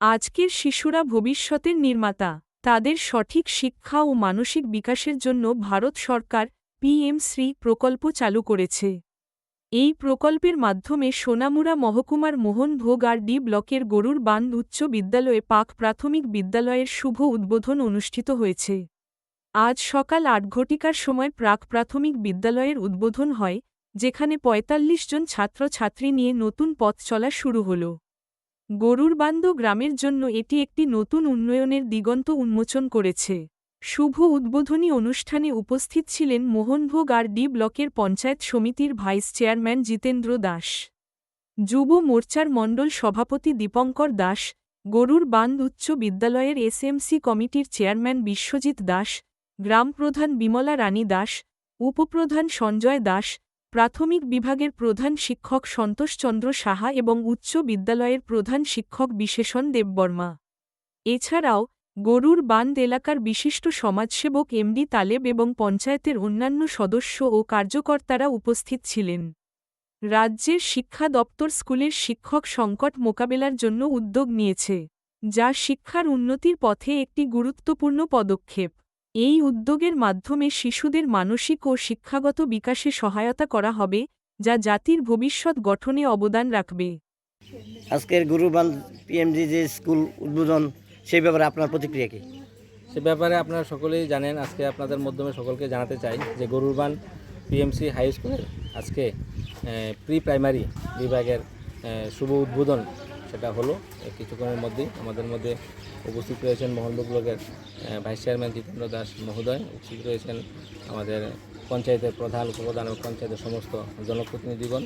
আজকের শিশুরা ভবিষ্যতের নির্মাতা, তাদের সঠিক শিক্ষা ও মানসিক বিকাশের জন্য ভারত সরকার পিএম শ্রী প্রকল্প চালু করেছে। এই প্রকল্পের মাধ্যমে সোনামুরা মহকুমার মোহন ভোগ আর ডি ব্লকের গরুর বান্ধ উচ্চ বিদ্যালয়ে পাক প্রাথমিক বিদ্যালয়ের শুভ উদ্বোধন অনুষ্ঠিত হয়েছে। আজ সকাল আট ঘটিকার সময় প্রাক প্রাথমিক বিদ্যালয়ের উদ্বোধন হয়, যেখানে ৪৫ জন ছাত্রছাত্রী নিয়ে নতুন পথ চলা শুরু হল। গরুরবান্দ গ্রামের জন্য এটি একটি নতুন উন্নয়নের দিগন্ত উন্মোচন করেছে। শুভ উদ্বোধনী অনুষ্ঠানে উপস্থিত ছিলেন মোহনভোগ আর ডি ব্লকের পঞ্চায়েত সমিতির ভাইস চেয়ারম্যান জিতেন্দ্র দাস। যুব মোর্চার মণ্ডল সভাপতি দীপঙ্কর দাস, গরুর বান্ধ উচ্চ বিদ্যালয়ের এসএমসি কমিটির চেয়ারম্যান বিশ্বজিৎ দাস, গ্রাম প্রধান বিমলা রানী দাস উপপ্রধান সঞ্জয় দাস প্রাথমিক বিভাগের প্রধান শিক্ষক সন্তোষচন্দ্র সাহা এবং উচ্চ বিদ্যালয়ের প্রধান শিক্ষক বিশেষণ দেববর্মা। এছাড়াও গরুর বান্দ এলাকার বিশিষ্ট সমাজসেবক এমডি তালেব এবং পঞ্চায়েতের অন্যান্য সদস্য ও কার্যকর্তারা উপস্থিত ছিলেন। রাজ্যের শিক্ষা দপ্তর স্কুলের শিক্ষক সংকট মোকাবেলার জন্য উদ্যোগ নিয়েছে, যা শিক্ষার উন্নতির পথে একটি গুরুত্বপূর্ণ পদক্ষেপ। এই উদ্যোগের মাধ্যমে শিশুদের মানসিক ও শিক্ষাগত বিকাশে সহায়তা করা হবে যা জাতির ভবিষ্যৎ গঠনে অবদান রাখবে। আজকের গুরুবান পিএমজি যে স্কুল উদ্বোধন সেই ব্যাপারে আপনার প্রতিক্রিয়া কি? সে ব্যাপারে আপনারা সকলেই জানেন আজকে আপনাদের মাধ্যমে সকলকে জানাতে চাই যে গরুরবান পিএমসি হাই স্কুলের আজকে প্রি প্রাইমারি বিভাগের শুভ উদ্বোধন সেটা হলো কিছুক্ষণের মধ্যেই আমাদের মধ্যে উপস্থিত রয়েছেন মোহনবাগ ব্লকের ভাইস চেয়ারম্যান জিতেন্দ্র দাস মহোদয়, উপস্থিত রয়েছেন আমাদের পঞ্চায়েতের প্রধান, উপপ্রধান এবং পঞ্চায়েতের সমস্ত জনপ্রতিনিধিগণ,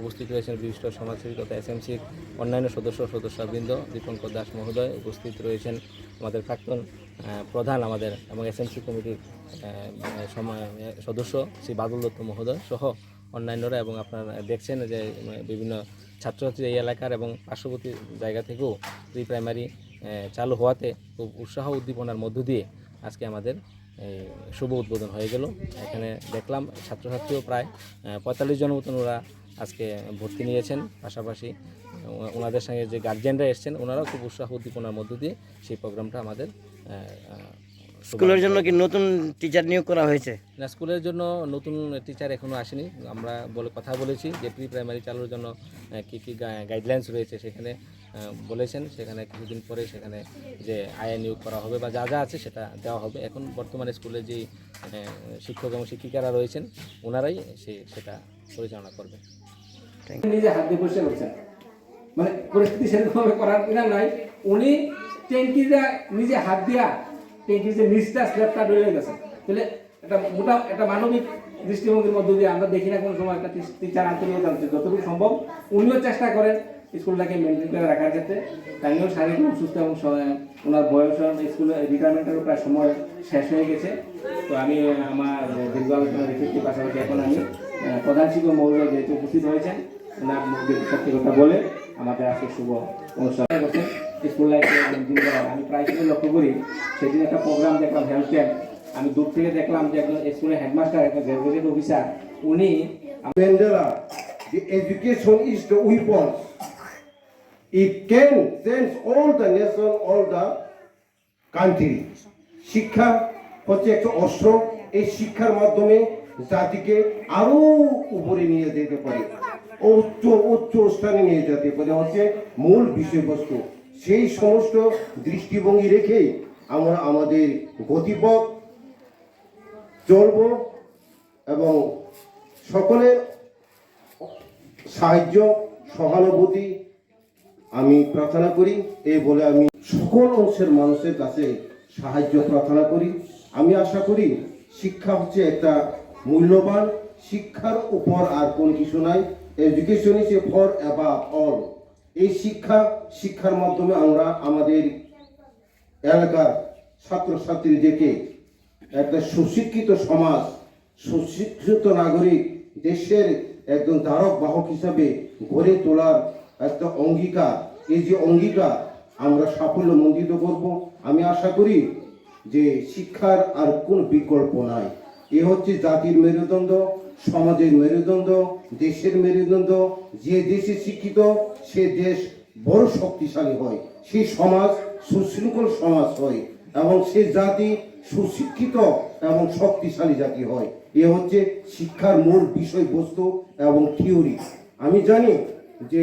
উপস্থিত রয়েছেন বিশিষ্ট সমাজসেবী তথা এসএমসির অন্যান্য সদস্য সদস্যবৃন্দ, দীপঙ্কর দাস মহোদয় উপস্থিত রয়েছেন আমাদের প্রাক্তন প্রধান আমাদের এবং এসএমসি কমিটির সময় সদস্য শ্রী বাদল দত্ত মহোদয় সহ অন্যান্যরা এবং আপনারা দেখছেন যে বিভিন্ন ছাত্রছাত্রী এই এলাকার এবং পার্শ্ববর্তী জায়গা থেকেও প্রি প্রাইমারি চালু হওয়াতে খুব উৎসাহ উদ্দীপনার মধ্য দিয়ে আজকে আমাদের এই শুভ উদ্বোধন হয়ে গেল। এখানে দেখলাম ছাত্রছাত্রীও প্রায় পঁয়তাল্লিশ জন মতন ওরা আজকে ভর্তি নিয়েছেন। পাশাপাশি ওনাদের সঙ্গে যে গার্জেনরা এসছেন ওনারাও খুব উৎসাহ উদ্দীপনার মধ্য দিয়ে সেই প্রোগ্রামটা আমাদের স্কুলের জন্য কি নতুন টিচার নিয়োগ করা হয়েছে? না স্কুলের জন্য নতুন টিচার এখনও আসেনি। আমরা বলে কথা বলেছি যে প্রি প্রাইমারি চালুর জন্য কী কী গাইডলাইন্স রয়েছে সেখানে বলেছেন। সেখানে কিছুদিন পরে সেখানে যে আয়া নিয়োগ করা হবে বা যা যা আছে সেটা দেওয়া হবে। এখন বর্তমানে স্কুলে যে শিক্ষক এবং শিক্ষিকারা রয়েছেন, ওনারাই সে, সেটা পরিচালনা করবে নিজে হাত দিয়ে পরিষ্কার করছেন মানে পরিস্থিতি সেরকমভাবে করার কিনা নাই। উনি ট্যাঙ্কিটা নিজে হাত দিয়া ট্যাঙ্কির যে নিচটা স্ল্যাবটা ডলে গেছে তাহলে একটা মোটা একটা মানবিক দৃষ্টিভঙ্গির মধ্য দিয়ে আমরা দেখি না কোনো সময় একটা টিচার আন্তরিকতা হচ্ছে যতটুকু সম্ভব উনিও চেষ্টা করেন স্কুলটাকে মেনটেন করে রাখার ক্ষেত্রে। তাইও শারীরিক অসুস্থ এবং ওনার বয়স স্কুলে রিটায়ারমেন্টেরও প্রায় সময় শেষ হয়ে গেছে। তো আমি, আমার দীর্ঘ আলোচনা রেখেছি পাশাপাশি এখন আমি প্রধান শিক্ষক মহোদয় যেহেতু উপস্থিত হয়েছেন, ওনার সত্যি কথা বলে আমাদের আজকে শুভ অনুষ্ঠান স্কুল লাইফে আমি প্রায় সময় লক্ষ্য করি, সেদিন একটা প্রোগ্রাম দেখলাম হেলথ ক্যাম্প আমি দূর থেকে দেখলাম যে একজন স্কুলের হেডমাস্টার একটা গ্রাজুয়েট অফিসার উনি Mandela, the education is the weapon. It can change all the nation, all. শিক্ষা হচ্ছে একটা অস্ত্র এই শিক্ষার মাধ্যমে জাতিকে আরও উপরে নিয়ে যেতে পারে উচ্চ উচ্চ স্থানে নিয়ে যেতে পারে হচ্ছে মূল বিষয়বস্তু সেই সমস্ত দৃষ্টিভঙ্গি রেখেই আমরা আমাদের গতিপথ চলব এবং সকলের সাহায্য, সহানুভূতি আমি প্রার্থনা করি এই বলে আমি সকল অংশের মানুষের কাছে সাহায্য প্রার্থনা করি। আমি আশা করি শিক্ষা হচ্ছে একটা মূল্যবান শিক্ষার উপর আর কোন কিছু নাই। Education is a for all এই শিক্ষা, শিক্ষার মাধ্যমে আমরা আমাদের এলাকার ছাত্রছাত্রীদেরকে একটা সুশিক্ষিত সমাজ, সুশিক্ষিত নাগরিক দেশের একজন ধারক বাহক হিসাবে গড়ে তোলার একটা অঙ্গীকার। এই যে অঙ্গীকার, আমরা সাফল্য মণ্ডিত করব। আমি আশা করি যে শিক্ষার আর কোন বিকল্প নাই। এ হচ্ছে জাতির মেরুদণ্ড, সমাজের মেরুদণ্ড, দেশের মেরুদণ্ড। যে দেশে শিক্ষিত, সে দেশ বড় শক্তিশালী হয়। সেই সমাজ সুশৃঙ্খল সমাজ হয়। এবং সে জাতি সুশিক্ষিত এবং শক্তিশালী জাতি হয়। এ হচ্ছে শিক্ষার মূল বিষয়বস্তু এবং থিওরি আমি জানি যে